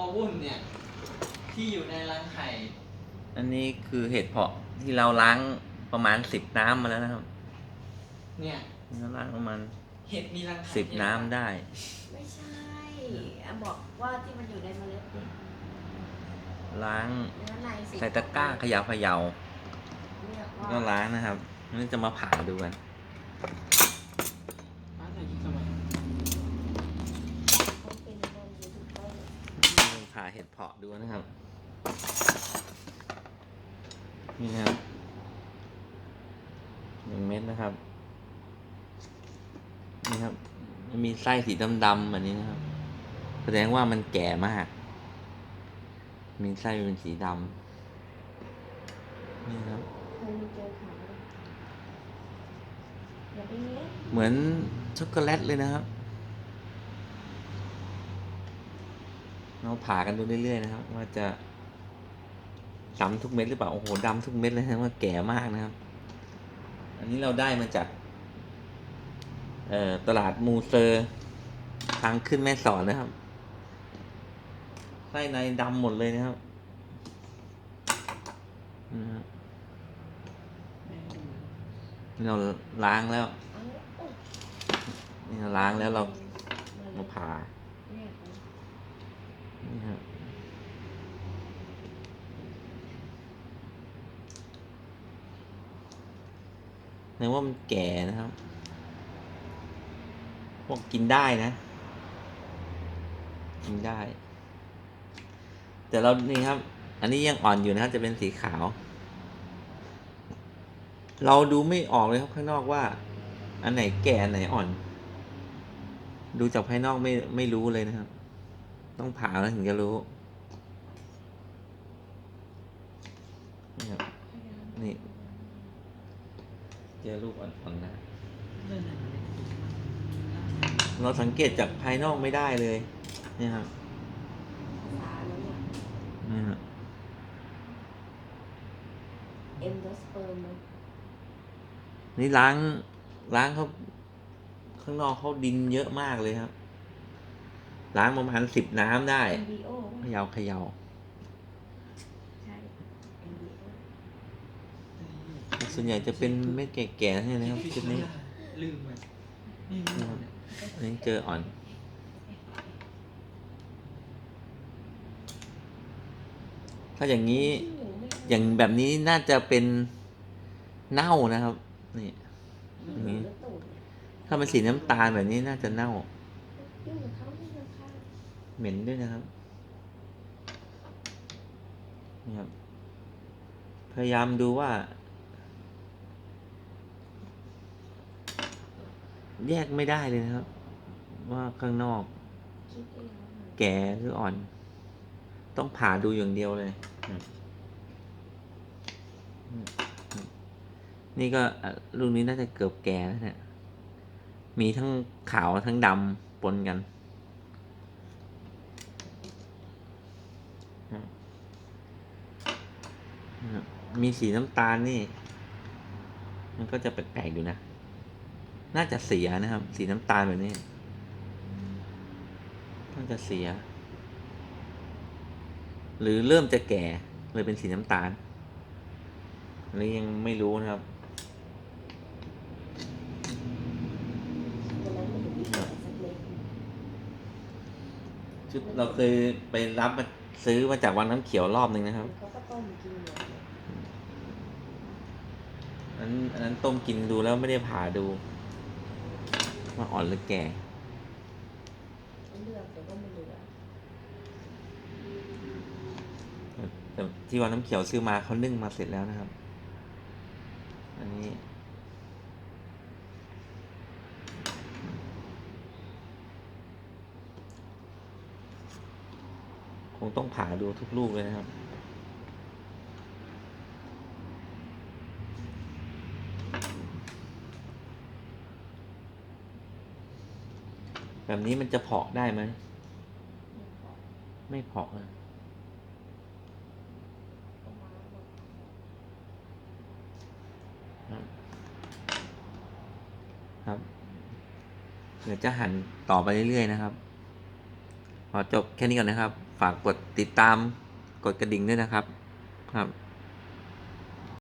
อวุ่นเนี่ย ที่อยู่ในรังไข่อันนี้คือเห็ดเพาะที่เราล้างประมาณสิบน้ำมาแล้วนะครับเนี่ย เราล้างประมาณเห็ดมีรังไข่สิบน้ำได้ ไม่ใช่อะบอกว่าที่มันอยู่ในเมล็ดเนี่ยล้างเนื้อในสีใส่ตะกร้าเขยาเขยาเรียกว่าก็ล้างนะครับนี่จะมาผ่าดูกัน ป้าใส่กี่สมัย เขาเป็นบนยูทูบเบอร์ ผ่าเห็ดเพาะดูนะครับ นี่นะครับหนึ่งเม็ดนะครับ นี่ครับมันมีไส้สีดำๆแบบนี้นะครับ แสดงว่ามันแก่มาก มีไส้เป็นสีดำนี่ครับเคยมีเจอขาวอย่าไปเนี้ยเหมือนช็อกโกแลตเลยนะครับ เราผ่ากันดูเรื่อยๆนะครับ ว่าจะดำทุกเม็ดหรือเปล่าโอ้โหดำทุกเม็ดเลยนะว่าแก่มากนะครับ อันนี้เราได้มาจากเอ่อตลาดมูเซอร์ทางขึ้นแม่สอนนะครับไส้ในดำหมดเลยนะครับนะครับนี่เราล้างแล้วเอาโอ้ยนี่เราล้างแล้วเรามามาผ่า เนี่ยว่ามันแก่นะครับ พวกกินได้นะ กินได้ แต่เรานี่ครับ อันนี้ยังอ่อนอยู่นะครับ จะเป็นสีขาว เราดูไม่ออกเลยครับข้างนอกว่า อันไหนแก่ อันไหนอ่อน ดูจากภายนอกไม่ไม่รู้เลยนะครับ ต้องผ่าแล้วถึงจะรู้นี่ครับนี่เจอรูปอ่อนๆนะเราสังเกตจากภายนอกไม่ได้เลยนี่ครับสาแล้วเนี่ยนี่ครับเอ็นโดสเปิร์มมันนี่ล้างล้างเขาข้างนอกเขาดินเยอะมากเลยครับ ล้างประมาณสิบน้ำได้เอ็นบีโอเขยาเขยาใช่เอ็นบีโอส่วนใหญ่จะเป็นเม็ดแก่ๆนี่นะครับชุดนี้ลืมไปนี่นี่ครับอันนี้เจออ่อน ถ้าอย่างนี้อย่างแบบนี้น่าจะเป็นเน่านะครับนี่อย่างนี้ถ้าเป็นสีน้ำตาลแบบนี้น่าจะเน่า ยุ่งกับเขาที่ราคา เหม็นด้วยนะครับนี่ครับ พยายามดูว่า แยกไม่ได้เลยนะครับ ว่าข้างนอก แก่หรืออ่อน ต้องผ่าดูอย่างเดียวเลย นี่ก็ลูกนี้น่าจะเกือบแก่แล้วเนี่ยมีทั้งขาวทั้งดำปนกัน มีสีน้ำตาลนี่ มันก็จะแปลกๆอยู่นะ น่าจะเสียนะครับ สีน้ำตาลแบบนี้ น่าจะเสีย หรือเริ่มจะแก่เลยเป็นสีน้ำตาลอันนี้ยังไม่รู้นะครับ วันนั้นมันอยู่ที่ไหนสักเล็ก ชุดเราเคยไปรับมาซื้อมาจากวังน้ำเขียวรอบหนึ่งนะครับเขาก็ต้มกินหมดเลยอันอันนั้นต้มกินดูแล้วไม่ได้ผ่าดูว่าอ่อนหรือแก่เลือกแต่ก็ไม่เหลือแต่ที่วังน้ำเขียวซื้อมาเขานึ่งมาเสร็จแล้วนะครับ อันนี้ ค งต้องผ่าดูทุกลูกเลยนะครับ แบบนี้มันจะเพาะได้ไหม ไม่เพาะนะครับ เดี๋ยวจะหั่นต่อไปเรื่อยๆนะครับ ขอจบแค่นี้ก่อนนะครับฝฝากกดติดตามกดกระดิ่งด้วยนะครับ ครับ